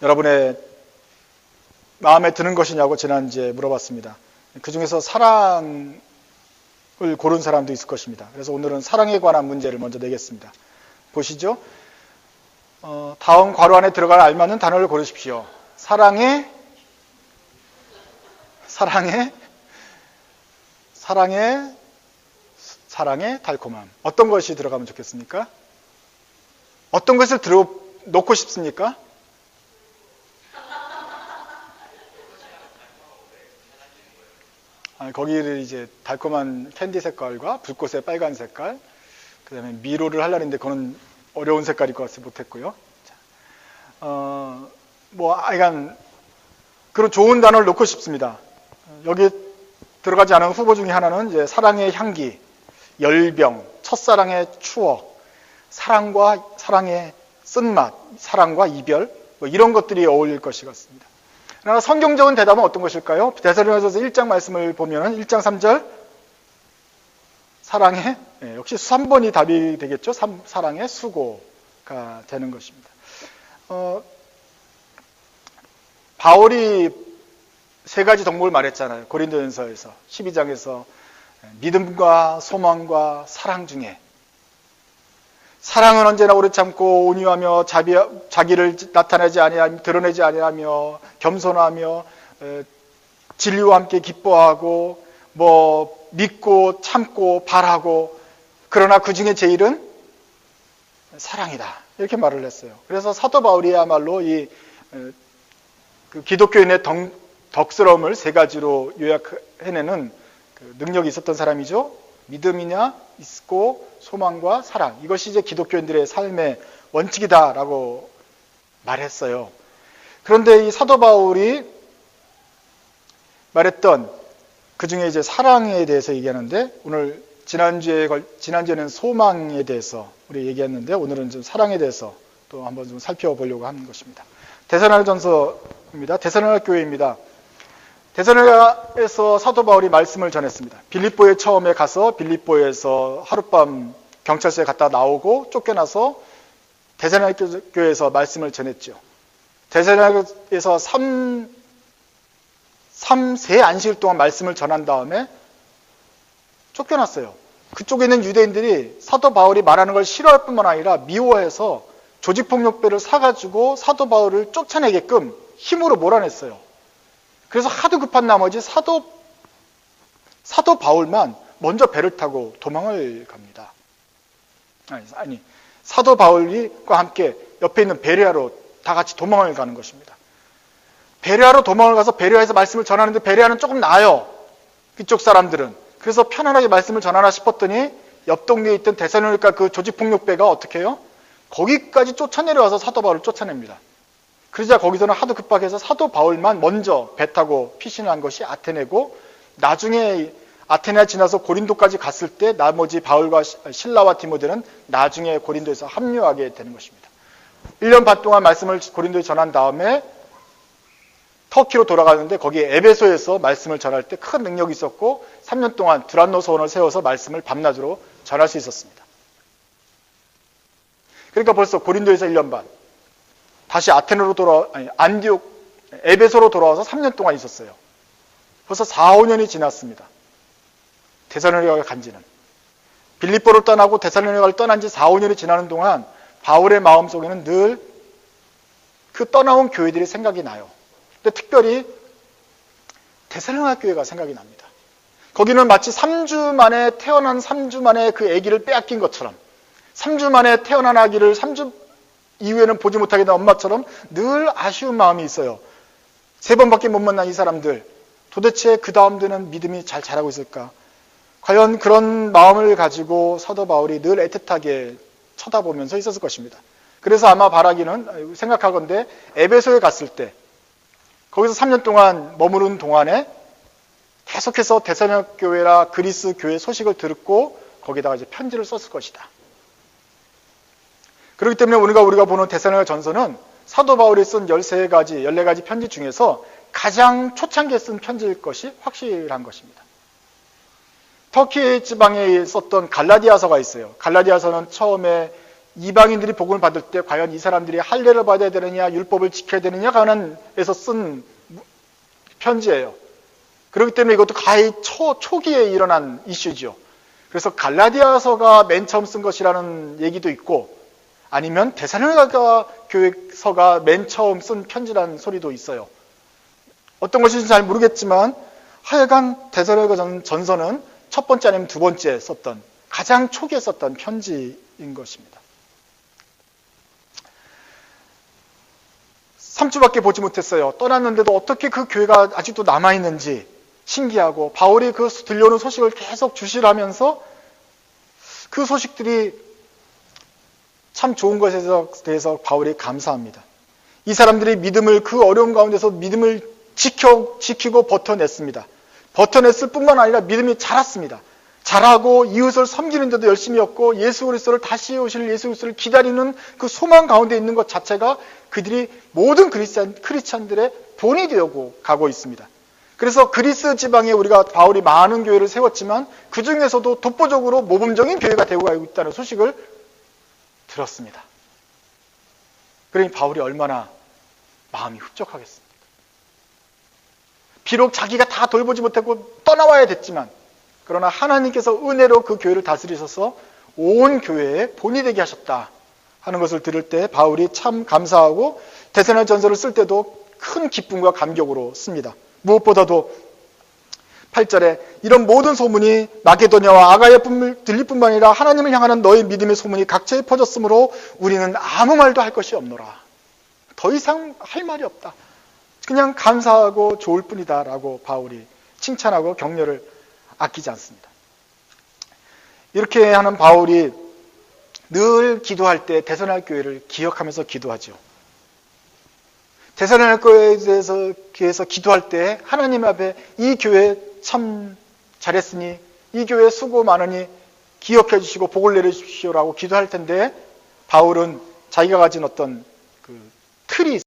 여러분의 마음에 드는 것이냐고 지난주에 물어봤습니다. 그 중에서 사랑을 고른 사람도 있을 것입니다. 그래서 오늘은 사랑에 관한 문제를 먼저 내겠습니다. 보시죠. 어, 다음 괄호 안에 들어갈 알맞는 단어를 고르십시오. 사랑의 사랑의 사랑의 사랑의 달콤함. 어떤 것이 들어가면 좋겠습니까? 어떤 것을 들어 놓고 싶습니까? 거기를 이제 달콤한 캔디 색깔과 불꽃의 빨간 색깔, 그 다음에 미로를 하려는데 그건 어려운 색깔일 것 같아서 못했고요. 자, 어, 뭐, 하여간 그런 좋은 단어를 놓고 싶습니다. 여기 들어가지 않은 후보 중에 하나는 이제 사랑의 향기, 열병, 첫사랑의 추억, 사랑과 사랑의 쓴맛, 사랑과 이별, 뭐 이런 것들이 어울릴 것이 같습니다. 그러나 성경적인 대답은 어떤 것일까요? 대사로에서 1장 말씀을 보면 1장 3절 사랑의 네, 역시 3번이 답이 되겠죠. 3, 사랑의 수고가 되는 것입니다. 어, 바울이 세 가지 덕목을 말했잖아요. 고린도전서에서 12장에서 믿음과 소망과 사랑 중에 사랑은 언제나 오래 참고 온유하며 자비, 자기를 나타내지 아니하며 드러내지 아니하며 겸손하며 에, 진리와 함께 기뻐하고 뭐 믿고 참고 바라고 그러나 그 중에 제일은 사랑이다 이렇게 말을 했어요. 그래서 사도 바울이야말로 이 에, 그 기독교인의 덕, 덕스러움을 세 가지로 요약해내는 그 능력이 있었던 사람이죠. 믿음이냐, 있고 소망과 사랑. 이것이 이제 기독교인들의 삶의 원칙이다라고 말했어요. 그런데 이 사도 바울이 말했던 그 중에 이제 사랑에 대해서 얘기하는데 오늘 지난주에 지난주에는 소망에 대해서 우리 얘기했는데 오늘은 좀 사랑에 대해서 또 한번 좀 살펴보려고 하는 것입니다. 대사날전서입니다. 대사날 교회입니다. 대사로에서 사도 바울이 말씀을 전했습니다. 빌립보에 처음에 가서 빌립보에서 하룻밤 경찰서에 갔다 나오고 쫓겨나서 대사로에 교회에서 말씀을 전했죠. 대사로에서 3, 3, 세 안식일 동안 말씀을 전한 다음에 쫓겨났어요. 그쪽에 있는 유대인들이 사도 바울이 말하는 걸 싫어할 뿐만 아니라 미워해서 조직폭력배를 사가지고 사도 바울을 쫓아내게끔 힘으로 몰아냈어요. 그래서 하도 급한 나머지 사도 사도 바울만 먼저 배를 타고 도망을 갑니다. 아니, 아니 사도 바울과 함께 옆에 있는 베레아로 다 같이 도망을 가는 것입니다. 베레아로 도망을 가서 베레아에서 말씀을 전하는데 베레아는 조금 나아요. 그쪽 사람들은. 그래서 편안하게 말씀을 전하나 싶었더니 옆 동네에 있던 대사로니까 그 조직폭력배가 어떻게 해요? 거기까지 쫓아내려와서 사도 바울을 쫓아냅니다. 그러자 거기서는 하도 급하게해서 사도 바울만 먼저 배 타고 피신을 한 것이 아테네고 나중에 아테네 지나서 고린도까지 갔을 때 나머지 바울과 신라와 디모데는 나중에 고린도에서 합류하게 되는 것입니다. 1년 반 동안 말씀을 고린도에 전한 다음에 터키로 돌아가는데 거기에 에베소에서 말씀을 전할 때 큰 능력이 있었고 3년 동안 두란노 소원을 세워서 말씀을 밤낮으로 전할 수 있었습니다. 그러니까 벌써 고린도에서 1년 반, 다시 아테네로 돌아 아니 안디옥 에베소로 돌아와서 3년 동안 있었어요. 벌써 4, 5년이 지났습니다. 대사로니가가 간 지는 빌립보를 떠나고 대사로니가를 떠난 지 4, 5년이 지나는 동안 바울의 마음속에는 늘 그 떠나온 교회들이 생각이 나요. 근데 특별히 대사로니가 교회가 생각이 납니다. 거기는 마치 3주 만에 태어난 3주 만에 그 아기를 빼앗긴 것처럼 3주 만에 태어난 아기를 3주 이후에는 보지 못하게 된 엄마처럼 늘 아쉬운 마음이 있어요. 세 번밖에 못 만난 이 사람들 도대체 그 다음들은 믿음이 잘 자라고 있을까? 과연 그런 마음을 가지고 사도 바울이 늘 애틋하게 쳐다보면서 있었을 것입니다. 그래서 아마 바라기는 생각하건대 에베소에 갔을 때 거기서 3년 동안 머무른 동안에 계속해서 대사역 교회라 그리스 교회 소식을 듣고 거기다가 이제 편지를 썼을 것이다. 그렇기 때문에 우리가 우리가 보는 대사로니 전서는 사도 바울이 쓴 13가지, 14가지 편지 중에서 가장 초창기에 쓴 편지일 것이 확실한 것입니다. 터키 지방에 썼던 갈라디아서가 있어요. 갈라디아서는 처음에 이방인들이 복음을 받을 때 과연 이 사람들이 할례를 받아야 되느냐 율법을 지켜야 되느냐 관한에서 쓴 편지예요. 그렇기 때문에 이것도 가히 초, 초기에 일어난 이슈죠. 그래서 갈라디아서가 맨 처음 쓴 것이라는 얘기도 있고 아니면 데살로니가 교회서가 맨 처음 쓴 편지라는 소리도 있어요. 어떤 것인지 잘 모르겠지만 하여간 전- 전서는 첫 번째 아니면 두 번째 썼던 가장 초기에 썼던 편지인 것입니다. 3주밖에 보지 못했어요. 떠났는데도 어떻게 그 교회가 아직도 남아있는지 신기하고 바울이 그 들려오는 소식을 계속 주시하면서 그 소식들이 참 좋은 것에 대해서 바울이 감사합니다. 이 사람들이 믿음을 그 어려운 가운데서 믿음을 지켜, 지키고 버텨냈습니다. 버텨냈을 뿐만 아니라 믿음이 자랐습니다. 잘하고 이웃을 섬기는 데도 열심히였고 예수 그리스도를 다시 오실 예수 그리스도를 기다리는 그 소망 가운데 있는 것 자체가 그들이 모든 크리스찬, 크리스찬들의 본이 되고 가고 있습니다. 그래서 그리스 지방에 우리가 바울이 많은 교회를 세웠지만 그 중에서도 독보적으로 모범적인 교회가 되고 가고 있다는 소식을 들었습니다. 그러니 바울이 얼마나 마음이 흡족하겠습니까? 비록 자기가 다 돌보지 못하고 떠나와야 됐지만 그러나 하나님께서 은혜로 그 교회를 다스리셔서 온 교회의 본이 되게 하셨다 하는 것을 들을 때 바울이 참 감사하고 대세날 전설을 쓸 때도 큰 기쁨과 감격으로 씁니다. 무엇보다도 8절에 이런 모든 소문이 마게도냐와 아가야 들릴 뿐만 아니라 하나님을 향하는 너의 믿음의 소문이 각처에 퍼졌으므로 우리는 아무 말도 할 것이 없노라. 더 이상 할 말이 없다. 그냥 감사하고 좋을 뿐이다 라고 바울이 칭찬하고 격려를 아끼지 않습니다. 이렇게 하는 바울이 늘 기도할 때 대선할 교회를 기억하면서 기도하죠. 대선할 교회에 대해서 기도할 때 하나님 앞에 이 교회 참 잘했으니 이 교회 수고 많으니 기억해 주시고 복을 내려 주십시오라고 기도할 텐데 바울은 자기가 가진 어떤 그 틀이